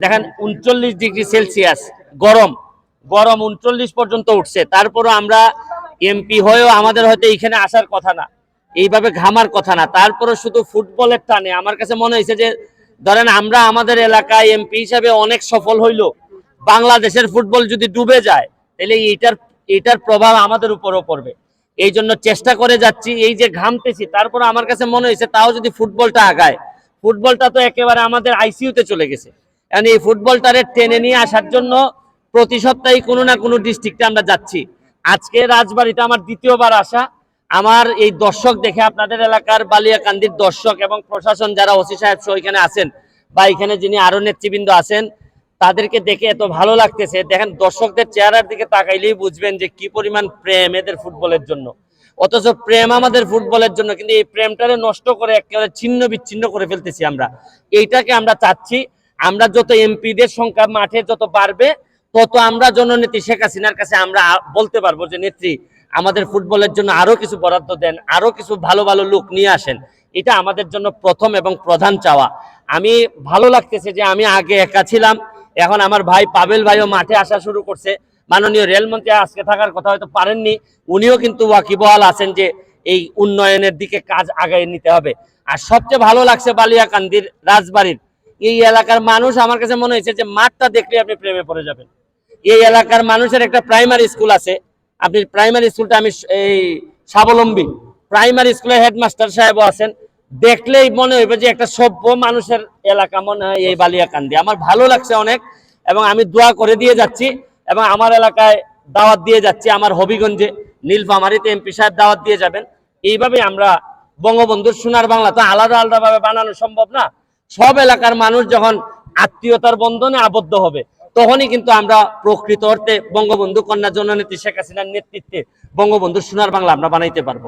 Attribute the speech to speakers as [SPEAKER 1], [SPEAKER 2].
[SPEAKER 1] দেখেন উনচল্লিশ degree Celsius, গরম। গরম উনচল্লিশ পর্যন্ত উঠছে। তারপরও আমরা এমপি হয়েও আমাদের হয়তো এইখানে আসার কথা না। এইভাবে ঘামার কথা না। তারপরে শুধু ফুটবলের টানে। আমার কাছে মনে হয়েছে যে, ধরেন আমরা আমাদের এলাকায় এমপি হিসাবে অনেক সফল হইল। বাংলাদেশের ফুটবল যদি ডুবে যায়, তাহলে এইটার এইটার প্রভাব আমাদের উপরও পড়বে। এই জন্য চেষ্টা করে যাচ্ছি, এই যে ঘামতেছি। তারপর আমার কাছে মনে হয়েছে, তাও যদি ফুটবলটা আগায়। ফুটবলটা তো একেবারে আমাদের আইসিইউতে চলে গেছে। এখন এই ফুটবলটারে টেনে নিয়ে আসার জন্য প্রতি সপ্তাহে কোনো না কোনো ডিস্ট্রিক্টে আমরা যাচ্ছি। আজকে রাজবাড়িতে আমার দ্বিতীয়বার আসা। আমার এই দর্শক দেখে আপনাদের এলাকার বালিয়াকান্দির দর্শক এবং প্রশাসন যারা ওসি সাহেব সহ এখানে আছেন বা এখানে যিনি আরও নেতৃবৃন্দ আছেন, তাদেরকে দেখে এত ভালো লাগতেছে। দেখেন, দর্শকদের চেহারার দিকে তাকাইলেই বুঝবেন যে কি পরিমাণ প্রেম এদের ফুটবলের জন্য। অথচ প্রেম আমাদের ফুটবলের জন্য, কিন্তু এই প্রেমটারে নষ্ট করে একেবারে ছিন্ন বিচ্ছিন্ন করে ফেলতেছি আমরা। এইটাকে আমরা চাচ্ছি আমরা যত এমপিদের সংখ্যা মাঠে যত বাড়বে, তত আমরা জননেত্রী শেখ হাসিনার কাছে আমরা বলতে পারব যে, নেত্রী, আমাদের ফুটবলের জন্য আরও কিছু বরাদ্দ দেন, আরও কিছু ভালো ভালো লোক নিয়ে আসেন। এটা আমাদের জন্য প্রথম এবং প্রধান চাওয়া। আমি ভালো লাগতেছে যে, আমি আগে একা ছিলাম, এখন আমার ভাই পাবেল ভাইও মাঠে আসা শুরু করছে। মাননীয় রেলমন্ত্রী আজকে থাকার কথা হয়তো পারেননি, উনিও কিন্তু ওয়াকিবহাল আছেন যে, এই উন্নয়নের দিকে কাজ আগায় নিতে হবে। আর সবচেয়ে ভালো লাগছে বালিয়াকান্দির রাজবাড়ির এই এলাকার মানুষ আমার কাছে মনে হয়েছে যে মাঠটা দেখলে আপনি প্রেমে পড়ে যাবেন। এই এলাকার মানুষের একটা প্রাইমারি স্কুল আছে। আপনি প্রাইমারি স্কুলটা আমি এই স্বাবলম্বী। প্রাইমারি স্কুলের হেডমাস্টার সাহেবও আছেন। দেখলেই মনে হইবে যে একটা সভ্য মানুষের এলাকা মনে হয় এই বালিয়াকান্দি। আমার ভালো লাগছে অনেক এবং আমি দোয়া করে দিয়ে যাচ্ছি এবং আমার এলাকায় দাওয়াত দিয়ে যাচ্ছি। আমার হবিগঞ্জে নীলফামারিতে এমপি সাহেব দাওয়াত দিয়ে যাবেন। এইভাবে আমরা বঙ্গবন্ধুর সোনার বাংলা তো আলাদা আলাদা ভাবে বানানো সম্ভব না। সব এলাকার মানুষ যখন আত্মীয়তার বন্ধনে আবদ্ধ হবে, তখনই কিন্তু আমরা প্রকৃত অর্থে বঙ্গবন্ধু কন্যা জননীতি শেখ হাসিনার নেতৃত্বে বঙ্গবন্ধু সোনার বাংলা আমরা বানাইতে পারব।